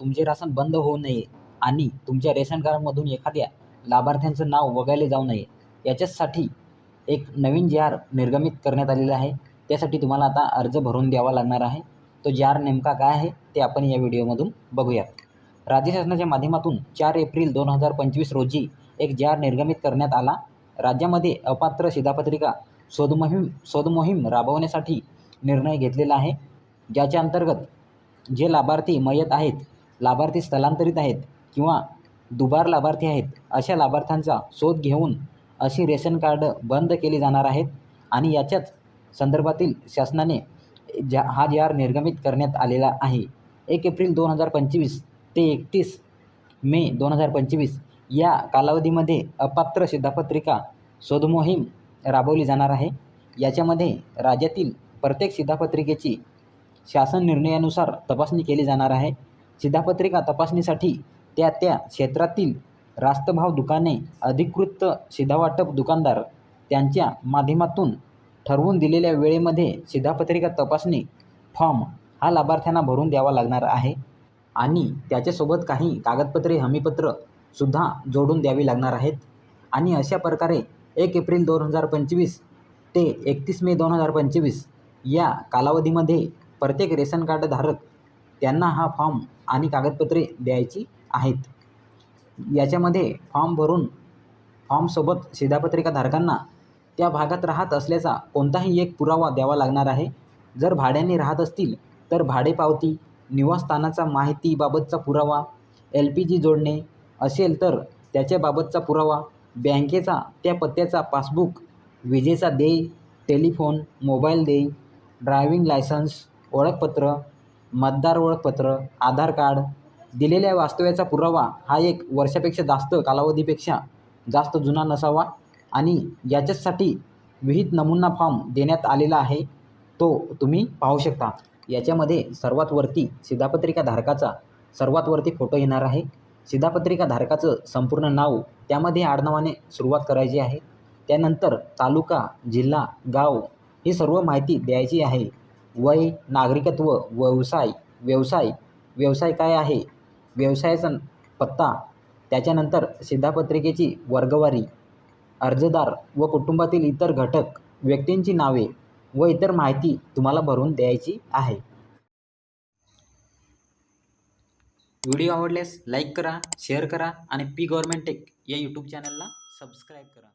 तुमचे राशन बंद होऊ नये आणि तुमच्या रेशन कार्डमधून एखाद्या लाभार्थ्यांचं नाव वगळले जाऊ नये याच्यासाठी एक नवीन जे आर निर्गमित करण्यात आलेला आहे. त्यासाठी तुम्हाला आता अर्ज भरून द्यावा लागणार आहे. तो जे आर नेमका काय आहे ते आपण या व्हिडिओमधून बघूयात. राज्य शासनाच्या माध्यमातून चार एप्रिल दोन हजार पंचवीस रोजी एक जे आर निर्गमित करण्यात आला. राज्यामध्ये अपात्र शिधापत्रिका शोधमोहीम शोधमोहीम राबवण्यासाठी निर्णय घेतलेला आहे. ज्याच्या अंतर्गत जे लाभार्थी मयत आहेत लाभार्थी स्थलांतरित आहेत किंवा दुबार लाभार्थी आहेत अशा लाभार्थ्यांचा शोध घेऊन अशी रेशन कार्ड बंद केली जाणार आहेत आणि याच्याच संदर्भातील शासनाने ज्या हा जी आर निर्गमित करण्यात आलेला आहे. एक एप्रिल दोन हजार पंचवीस ते एकतीस मे दोन हजार पंचवीस या कालावधीमध्ये अपात्र शिधापत्रिका शोधमोहीम राबवली जाणार आहे. याच्यामध्ये राज्यातील प्रत्येक शिधापत्रिकेची शासन निर्णयानुसार तपासणी केली जाणार आहे. शिधापत्रिका तपासणीसाठी त्या त्या क्षेत्रातील रास्तभाव दुकाने अधिकृत शिधावाटप दुकानदार त्यांच्या माध्यमातून ठरवून दिलेल्या वेळेमध्ये शिधापत्रिका तपासणी फॉर्म हा लाभार्थ्यांना भरून द्यावा लागणार आहे आणि त्याच्यासोबत काही कागदपत्रे हमीपत्रसुद्धा जोडून द्यावी लागणार आहेत. आणि अशा प्रकारे एक एप्रिल दोन हजार पंचवीस ते एकतीस मे दोन हजार पंचवीस या कालावधीमध्ये प्रत्येक रेशन कार्डधारक त्यांना हा फॉर्म आणि कागदपत्रे द्यायची आहेत. याच्यामध्ये फॉर्म भरून फॉर्मसोबत शिधापत्रिकाधारकांना त्या भागात राहत असल्याचा कोणताही एक पुरावा द्यावा लागणार आहे. जर भाड्याने राहत असतील तर भाडेपावती निवासस्थानाचा माहितीबाबतचा पुरावा एल पी जी जोडणे असेल तर त्याच्याबाबतचा पुरावा बँकेचा त्या पत्त्याचा पासबुक विजेचा देय टेलिफोन मोबाईल देय ड्रायविंग लायसन्स ओळखपत्र मतदार ओळखपत्र आधार कार्ड दिलेल्या वास्तव्याचा पुरावा हा एक वर्षापेक्षा जास्त कालावधीपेक्षा जास्त जुना नसावा आणि याच्याचसाठी विहित नमुना फॉर्म देण्यात आलेला आहे तो तुम्ही पाहू शकता. याच्यामध्ये सर्वात वरती शिधापत्रिका धारकाचा सर्वात वरती फोटो येणार आहे. शिधापत्रिका धारकाचं संपूर्ण नाव त्यामध्ये आडनावाने सुरुवात करायची आहे. त्यानंतर तालुका जिल्हा गाव ही सर्व माहिती द्यायची आहे. वय नागरिकत्व व्यवसाय व्यवसाय व्यवसाय काय आहे? व्यवसायाचा पत्ता त्याच्यानंतर सिद्धापत्रिकेची वर्गवारी अर्जदार व कुटुंबातील इतर घटक व्यक्तींची नावे व इतर माहिती तुम्हाला भरून द्यायची आहे. व्हिडिओ आवडल्यास लाईक करा शेअर करा आणि पी गव्हर्मेंट टेक या यूट्यूब चॅनलला सबस्क्राईब करा.